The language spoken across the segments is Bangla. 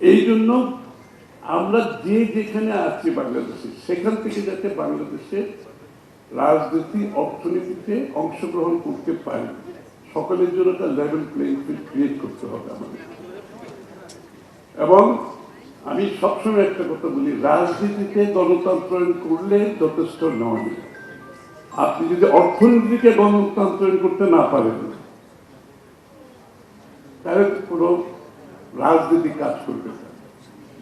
এই জন্য আমরা যে যেখানে আছি বাংলাদেশে, সেখান থেকে যাতে বাংলাদেশে রাজনীতি, অর্থনীতিতে অংশগ্রহণ করতে পারি, সকলের জন্য একটা লেভেল প্লেইং ফিল্ড ক্রিয়েট করতে হবে আমাদের। এবং আমি সবসময় একটা কথা বলি, রাজনীতিতে গণতন্ত্রায়ন করলে যথেষ্ট নয়। আপনি যদি অর্থনীতিকে গণতন্ত্রায়ন করতে না পারেন, তাহলে কোনো রাজনীতি কাজ করবে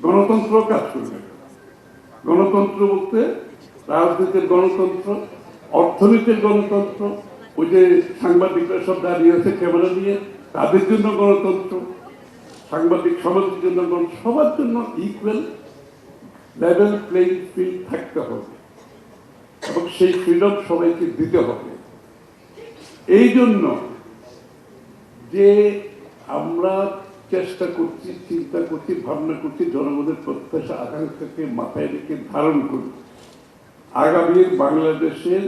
গণতন্ত্র কাজ করবে গণতন্ত্র বলতে রাজনীতির গণতন্ত্র, অর্থনীতির গণতন্ত্র, ওই যে সাংবাদিকরা সব দাঁড়িয়ে আছে ক্যামেরা নিয়ে, তাদের জন্য গণতন্ত্র, সাংবাদিক সমাজের জন্য সবার জন্য ইকুয়াল লেভেল প্লেইং ফিল্ড থাকতে হবে। এবং সেই ফ্রিডম সবাইকে দিতে হবে। এই জন্য যে আমরা চেষ্টা করছি, চিন্তা করছি, ভাবনা করছি, জনগণের প্রত্যাশা, আকাঙ্ক্ষাকে মাথায় রেখে ধারণ করি। আগামী বাংলাদেশের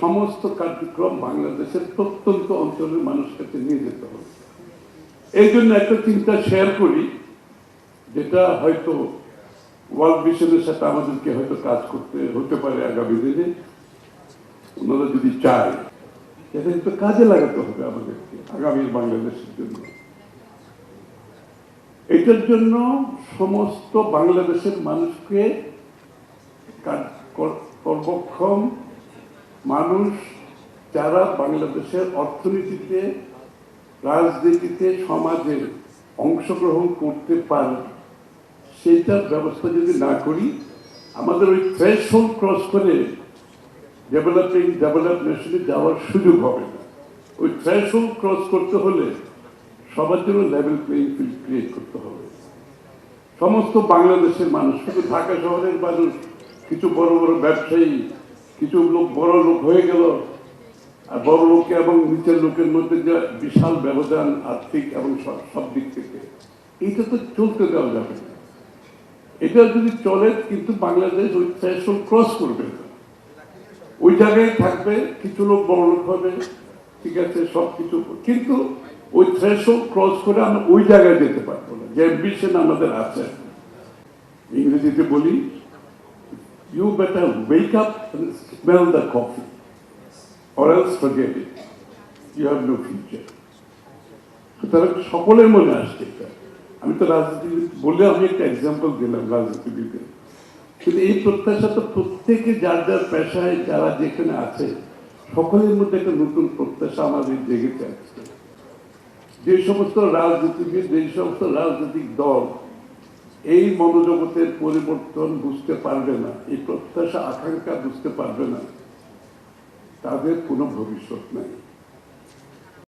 সমস্ত কার্যক্রম বাংলাদেশের প্রত্যন্ত অঞ্চলের মানুষের কাছে নিয়ে যেতে হবে। এই জন্য একটা চিন্তা শেয়ার করি, যেটা হয়তো ওয়ার্ল্ড মিশনের সাথে আমাদেরকে হয়তো কাজ করতে হতে পারে আগামী দিনে। ওনারা যদি চায়, এটা কিন্তু কাজে লাগাতে হবে আমাদেরকে আগামী বাংলাদেশের জন্য। এটার জন্য সমস্ত বাংলাদেশের মানুষকে কর্মক্ষম মানুষ যারা বাংলাদেশের অর্থনীতিতে, রাজনীতিতে সমাজের অংশগ্রহণ করতে পারে সেইটার ব্যবস্থা যদি না করি, আমাদের ওই থ্রেশহোল্ড ক্রস করে ডেভেলপিং ডেভেলপ নেশনে যাওয়ার সুযোগ হবে না। ওই থ্রেশহোল্ড ক্রস করতে হলে সবার জন্য লেভেল প্লেইং ফিল্ড ক্রিয়েট করতে সমস্ত বাংলাদেশের মানুষ, শুধু ঢাকা শহরের মানুষ, কিছু বড় বড় ব্যবসায়ী, কিছু লোক, বড় লোক হয়ে গেল। আর বড় লোক এবং নিচের লোকের মধ্যে যে বিশাল ব্যবধান, আর্থিক এবং সব দিক থেকে। এইটা তো চলতে দেওয়া যাবে না। এটা যদি চলে, কিন্তু বাংলাদেশ ওই থ্রেশহোল্ড ক্রস করবে। না ওই জায়গায় থাকবে, কিছু লোক বড় লোক হবে, ঠিক আছে, সব কিছু। কিন্তু ওই থ্রেশহোল্ড ক্রস করে আমরা ওই জায়গায় যেতে পারব না। যে অ্যাম্বিশন আমাদের আছে। ইংরেজিতে বলি you better wake up smell the coffee or else forget it. You have no future. সুতরাং সকলের মনে আসছে আমি তো রাজনীতিবিদ বলে আমি একটা এক্সাম্পল দিলাম রাজনীতিবিদের কিন্তু এই প্রত্যাশা তো প্রত্যেকে যার যার পেশায়, যারা যেখানে আছে, সকলের মধ্যে একটা নতুন প্রত্যাশা আমাদের জেগেছে যে সমস্ত রাজনীতিবিদ, যে সমস্ত রাজনৈতিক দল এই মনোজগতের পরিবর্তন বুঝতে পারবে না, এই প্রত্যাশা, আকাঙ্ক্ষা বুঝতে পারবে না। তাদের কোনো ভবিষ্যৎ নাই।